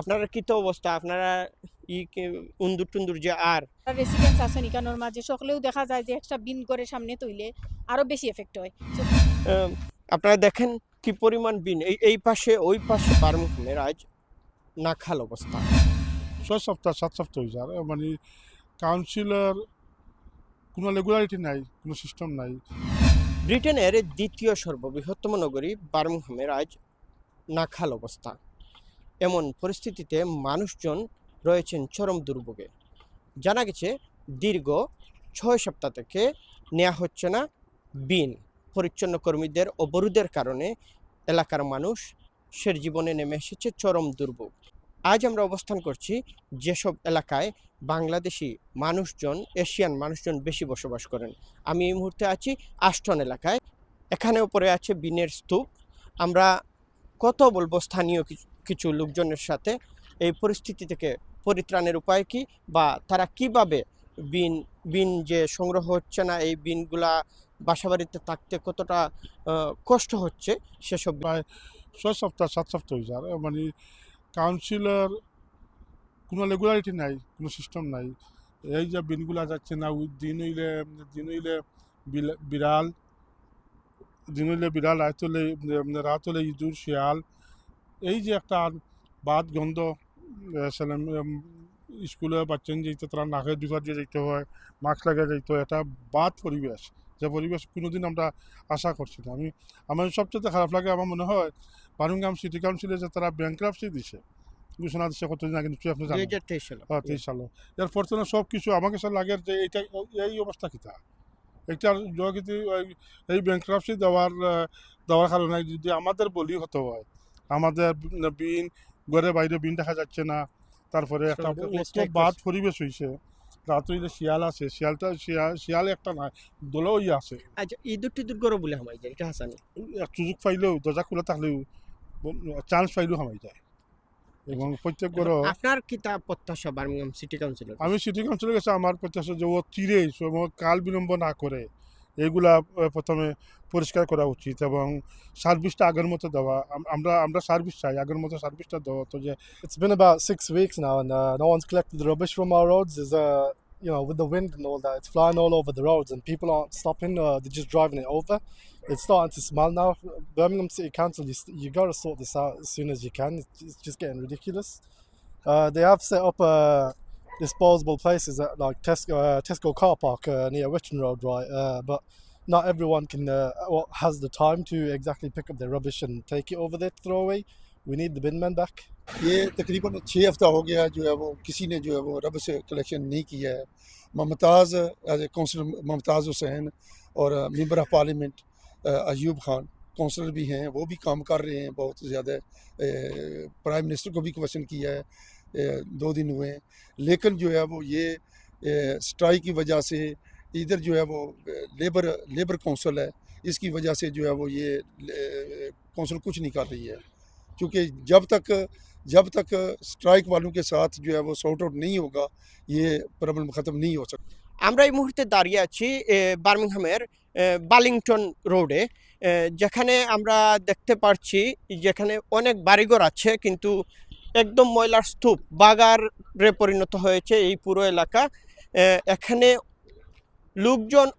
আপনারা কি তো অবস্থা আপনারা ই কি- উন্দুর টুন্দুর যে আর। রেসিডেন্স আছে নিকানোর মাঝে সকলেও দেখা যায় যে একটা বিন করে সামনে তৈলে আরও বেশি এফেক্ট হয়। আপনারা দেখেন কি পরিমাণ বিন। এই এই পাশে ওই পাশে বারমুখমের আজ নাখাল অবস্থা। ছয় সপ্তাহ সাত সপ্তাহ হয়ে যায় মানে কাউন্সিলর কোনো রেগুলারিটি নাই কোনো সিস্টেম নাই। ব্রিটেনের দ্বিতীয় সর্ববৃহত্তম নগরী বার্মিংহামের আজ নাখাল অবস্থা। এমন পরিস্থিতিতে মানুষজন রয়েছেন চরম দুর্ভোগে। জানা গেছে, দীর্ঘ ছয় সপ্তাহ থেকে নেওয়া হচ্ছে না বিন পরিচ্ছন্ন কর্মীদের অবরোধের কারণে এলাকার মানুষ সের জীবনে নেমে এসেছে চরম দুর্ভোগ। আজ আমরা অবস্থান করছি যেসব এলাকায় বাংলাদেশি মানুষজন, এশিয়ান মানুষজন বেশি বসবাস করেন। আমি এই মুহূর্তে আছি আষ্টন এলাকায়। এখানেও পড়ে আছে বিনের স্তূপ। আমরা কত বলব স্থানীয় কিছু কিছু লোকজনের সাথে এই পরিস্থিতি থেকে পরিত্রাণের উপায় কি বা তারা কীভাবে বিন বিন যে সংগ্রহ হচ্ছে না, এই বিনগুলা বাসাবাড়িতে থাকতে কতটা কষ্ট হচ্ছে সেসব প্রায় ছয় সপ্তাহ, সাত সপ্তাহ হয়ে যায় মানে কাউন্সিলর কোনো রেগুলারিটি নাই, কোনো সিস্টেম নাই। এই যে বিনগুলা যাচ্ছে না, ওই দিন হইলে দিন হইলে বিড়াল, দিন হইলে বিড়াল, রাত হলে রাত হলে ইঁদুর, শিয়াল এই যে একটা বাদ গন্ধ ছেলে স্কুলে বাচ্চা যেতে তারা নাকে দুবার দিয়ে যেতে হয় মাস্ক লাগিয়ে যেতে হয় এটা বাদ পরিবেশ। যে পরিবেশ কোনোদিন আমরা আশা করছি না। আমি আমার সবচেয়ে খারাপ লাগে আমার মনে হয় বারুঙ্গাম সিটি কাউন্সিলে যে তারা ব্যাংক্রাফসি দিছে ঘোষণা দিছে কতদিন আগে নিশ্চয়ই আপনি জানেন। হ্যাঁ তেইশ সালে। এরপর তো সব কিছু আমাকে সব লাগে যে এইটা এই অবস্থা কিতা একটা যদি এই ব্যাংক্রাফসি দেওয়ার দেওয়ার কারণে যদি আমাদের বলি হতে হয় আমাদের বিন ঘরে বাইরে বিন দেখা যাচ্ছে না। তারপরে একটা অত বাদ। পরিবেশ হয়েছে রাত্রে যে শিয়াল আছে শিয়ালটা শিয়াল শিয়াল একটা না দোলেও ইয়ে আছে আচ্ছা ইঁদুর টিদুর গরো বলে হামাই যায় এটা হাসানি? সুযোগ পাইলেও দরজা খোলা থাকলেও চান্স পাইলেও হামাই যায়। এবং প্রত্যেক বড় আপনার কি তা প্রত্যাশা বার্মিংহাম সিটি কাউন্সিলর আমি সিটি কাউন্সিলে গেছে আমার প্রত্যাশা যে ও চিরে কাল বিলম্ব না করে। এগুলা আহ, প্রথমে পরিষ্কার করা উচিত এবং সার্ভিসটা আগের মতো দেওয়া আম- আমরা আমরা সার্ভিস চাই আগের মতো সার্ভিসটা দেওয়া তো যে It's been about six weeks now, and uh, no one's collected the rubbish from our roads. Is uh, you know, with the wind and all that, it's flying all over the roads, and people aren't stopping. Uh, they're just driving it over. It's starting to smell now. Birmingham City Council, you, st- you got to sort this out as soon as you can. It's, it's just getting ridiculous. Uh, they have set up uh, disposable places at like Tesco, uh, Tesco car park uh, near Witton Road, right? Uh, but not everyone can uh, or has the time to exactly pick up their rubbish and take it over there to throw away. We need the bin men back. ये तकरीबन छः हफ्ता हो गया जो है वो किसी ने जो है वो रब से कलेक्शन नहीं किया है Mumtaz as a councillor Mumtaz Hussain और member of parliament Ayub Khan councillor भी हैं वो भी काम कर रहे हैं बहुत ज़्यादा प्राइम मिनिस्टर को भी क्वेश्चन किया है ए, दो दिन हुए हैं लेकिन जो है वो ये स्ट्राइक की वजह से इधर जो है वो लेबर लेबर काउंसिल है इसकी वजह से जो है वो ये काउंसिल कुछ नहीं कर रही है क्योंकि जब तक जब तक स्ट्राइक वालों के साथ जो है वो सॉर्ट आउट नहीं होगा ये प्रॉब्लम ख़त्म नहीं हो सकता আমরা এই মুহূর্তে দাঁড়িয়ে আছি এ, বার্মিংহামের এ, বালিংটন রোডে এ, যেখানে আমরা দেখতে পাচ্ছি যেখানে অনেক বাড়িঘর আছে কিন্তু একদম ময়লার স্তূপ, বাগারে পরিণত হয়েছে এই পুরো এলাকা। এখানে লোকজন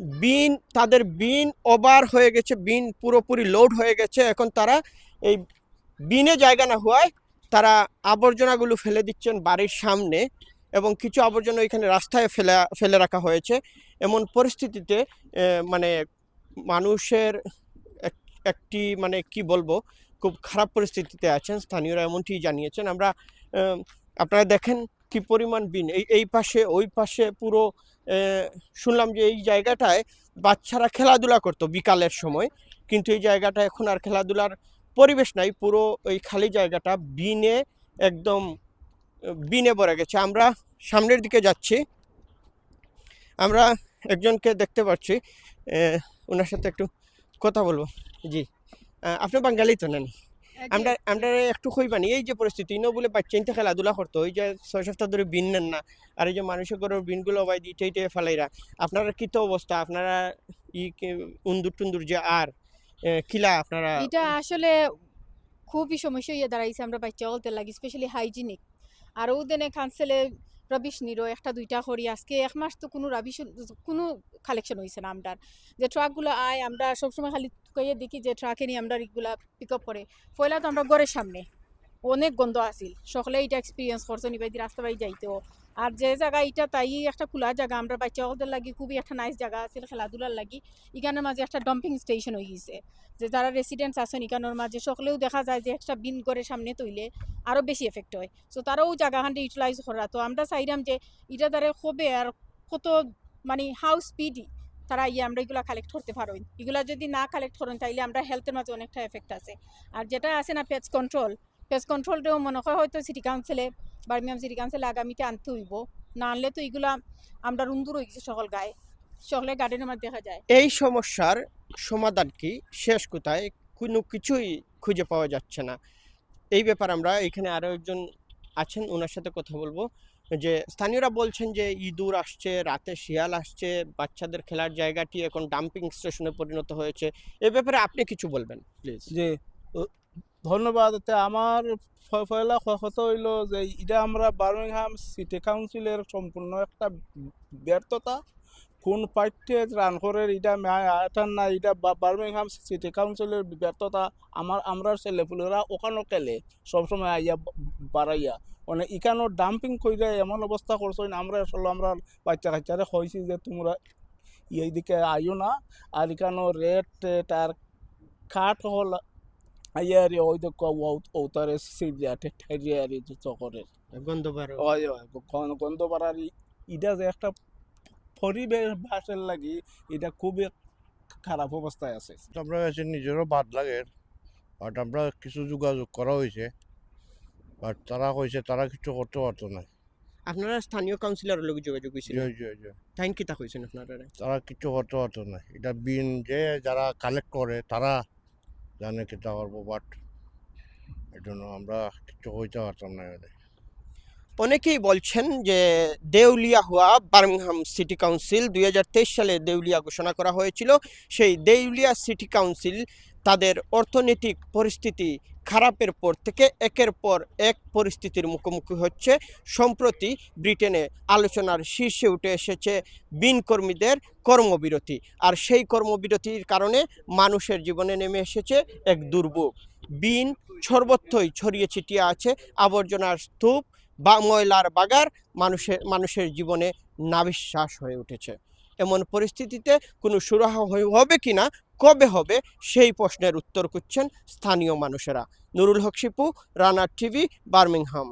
বিন, তাদের বিন ওভার হয়ে গেছে, বিন পুরোপুরি লোড হয়ে গেছে। এখন তারা এই বিনে জায়গা না হওয়ায় তারা আবর্জনাগুলো ফেলে দিচ্ছেন বাড়ির সামনে এবং কিছু আবর্জনা এখানে রাস্তায় ফেলে ফেলে রাখা হয়েছে। এমন পরিস্থিতিতে মানে মানুষের এক- একটি মানে কি বলব খুব খারাপ পরিস্থিতিতে আছেন, স্থানীয়রা এমনটি জানিয়েছেন। আমরা আপনারা দেখেন কি পরিমাণ বিন। এই এই পাশে, ওই পাশে পুরো শুনলাম যে এই জায়গাটায় বাচ্চারা খেলাধুলা করতো বিকালের সময়, কিন্তু এই জায়গাটা এখন আর খেলাধুলার পরিবেশ নাই। পুরো ওই খালি জায়গাটা বিনে একদম, বিনে ভরে গেছে। আমরা সামনের দিকে যাচ্ছি। আমরা একজনকে দেখতে পাচ্ছি। ওনার সাথে একটু কথা বলব। জি। আপনি বাঙালি তো নেন। আমরা আমরা একটু কইবানি এই যে পরিস্থিতি ইনো বলে বাচ্চা ইনতে খেলাধুলা করতো ওই যে ছয় সপ্তাহ ধরে বিন নেন না আর এই যে মানুষের ঘরের বিনগুলো বাই দিয়ে ইটে ফেলাইরা আপনারা কি তো অবস্থা আপনারা ই উন্দুর টুন্দুর যে আর কিলা আপনারা? এটা আসলে খুবই সমস্যা হয়ে দাঁড়াইছে আমরা বাচ্চা হলতে লাগি স্পেশালি হাইজিনিক আরও দেনে কাউন্সিলে রবিশ নিরো একটা, দুইটা করি। আজকে এক মাস তো কোনো রাবিশ কোনো কালেকশন হয়েছে না আমরার। যে ট্রাকগুলো আয়, আমরা সবসময় খালি কইয়ে দেখি যে ট্রাকে নিয়ে আমরা এগুলা পিক আপ করে। পয়লা তো আমরা ঘরের সামনে। অনেক গন্ধ আছিল। সকলে এটা এক্সপিরিয়েন্স করছে নিবাই রাস্তা বাই যাইতেও। আর যে জায়গা এটা তাই একটা খোলা জায়গা। আমরা বাচ্চা হলদের লাগি খুবই একটা নাইস জায়গা আছিল, খেলাধুলার লাগি। এখানের মাঝে একটা ডাম্পিং স্টেশন হয়ে গেছে। যে যারা রেসিডেন্টস আছেন এখানোর মাঝে, সকলেও দেখা যায় যে একটা বিন করে সামনে তৈলে আরও বেশি এফেক্ট হয়। সো তারাও জায়গাখানটা ইউটিলাইজ করা। তো আমরা চাইলাম যে এটা দ্বারা হবে আর কত মানে হাউ স্পিডি তারা ইয়ে আমরা এগুলা কালেক্ট করতে পারোই এগুলা যদি না কালেক্ট করেন, তাইলে আমরা হেলথের মাঝে অনেকটা এফেক্ট আছে। আর যেটা আছে না পেজ কন্ট্রোল পেজ কন্ট্রোলটাও মনে হয় হয়তো সিটি কাউন্সিলে বার্মিয়াম সিটি কাউন্সিলে আগামীতে আনতে হইব। না আনলে তো এগুলা আমরা রুন্দুর হয়ে গেছে সকল গায়ে। সকলে গার্ডেনের মধ্যে দেখা যায়। এই সমস্যার সমাধান কি? শেষ কোথায়? কোনো কিছুই খুঁজে পাওয়া যাচ্ছে না। এই ব্যাপারে আমরা এখানে আরও একজন আছেন ওনার সাথে কথা বলব। যে স্থানীয়রা বলছেন যে ইঁদুর আসছে রাতে শিয়াল আসছে বাচ্চাদের খেলার জায়গাটি এখন ডাম্পিং স্টেশনে পরিণত হয়েছে। এ ব্যাপারে আপনি কিছু বলবেন প্লিজ যে ও, ধন্যবাদ। আমার পয়লা কথা হইল যে এটা আমরা বার্মিংহাম সিটি কাউন্সিলের সম্পূর্ণ একটা ব্যর্থতা। কোন পাঠ্যে রান করে এটা এটা না এটা বার্মিংহাম সিটি কাউন্সিলের ব্যর্থতা আমার, আমরা ছেলেপুলেরা ওখানে খেলে সবসময় আইয়া বাড়াইয়া। মানে এখানেও ডাম্পিং কইরা এমন অবস্থা করছ আমরা আসলে আমরা বাচ্চা কাচ্চারে কইছি যে তোমরা এই দিকে আইও না। আর এখানেও রেট আর কাঠ হল আইয়ারি ওই তো ওতারে সিরিয়াটে ঠেরিয়ারি চকরের গন্ধবার ওই ওই গন্ধ পাড়ার এটা যে একটা পরিবেশ বাসের লাগি এটা খুবই খারাপ অবস্থায় আছে আমরা নিজেরও বাদ লাগে বাট আমরা কিছু যোগাযোগ করা হয়েছে বাট তারা কইছে তারা কিছু করতে পারতো না আপনারা স্থানীয় কাউন্সিলরের লোক যোগাযোগ হয়েছিল জি, জি, জি। টাইম কিতা কইছেন আপনারা তারা কিছু করতে পারতো না এটা বিন যে যারা কালেক্ট করে তারা জানে খেতে পারব বাট এর জন্য আমরা কিছু হইতে পারতাম না। অনেকেই বলছেন যে দেউলিয়া হওয়া বার্মিংহাম সিটি কাউন্সিল দুই হাজার তেইশ সালে দেউলিয়া ঘোষণা করা হয়েছিল সেই দেউলিয়া সিটি কাউন্সিল তাদের অর্থনৈতিক পরিস্থিতি খারাপের পর থেকে একের পর এক পরিস্থিতির মুখোমুখি হচ্ছে। সম্প্রতি ব্রিটেনে আলোচনার শীর্ষে উঠে এসেছে বিন কর্মীদের কর্মবিরতি। আর সেই কর্মবিরতির কারণে মানুষের জীবনে নেমে এসেছে এক দুর্ভোগ। বিন সর্বত্রই ছড়িয়ে ছিটিয়ে আছে আবর্জনার স্তূপ বা ময়লার বাগার। মানুষের মানুষের জীবনে নাবিশ্বাস হয়ে উঠেছে। এমন পরিস্থিতিতে কোনো সুরাহা হবে কি না কবে হবে, সেই প্রশ্নের উত্তর করছেন স্থানীয় মানুষেরা। Nurul Haque Shipu Runner TV, Birmingham.